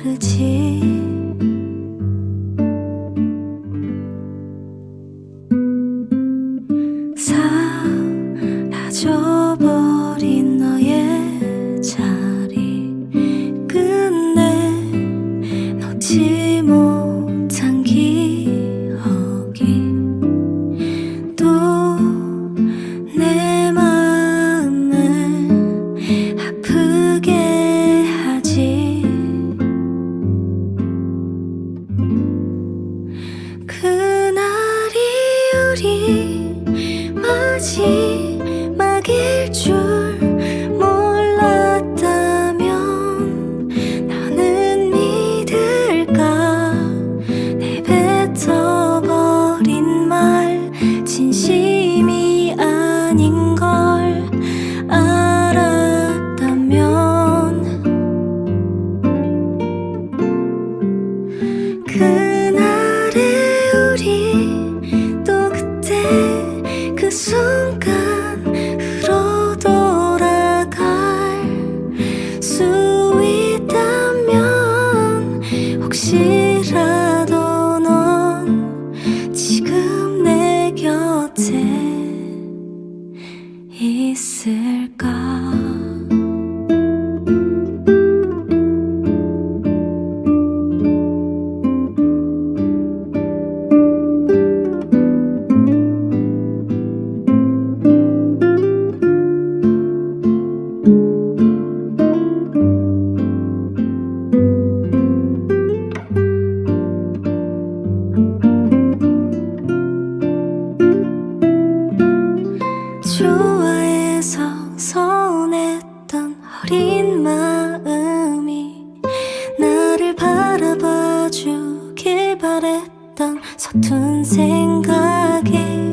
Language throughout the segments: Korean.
흐르지 사라져버린 너의 자리. 끝내. 놓지 could 곁에 있을까? 바랬던 서툰 생각이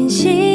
清晰。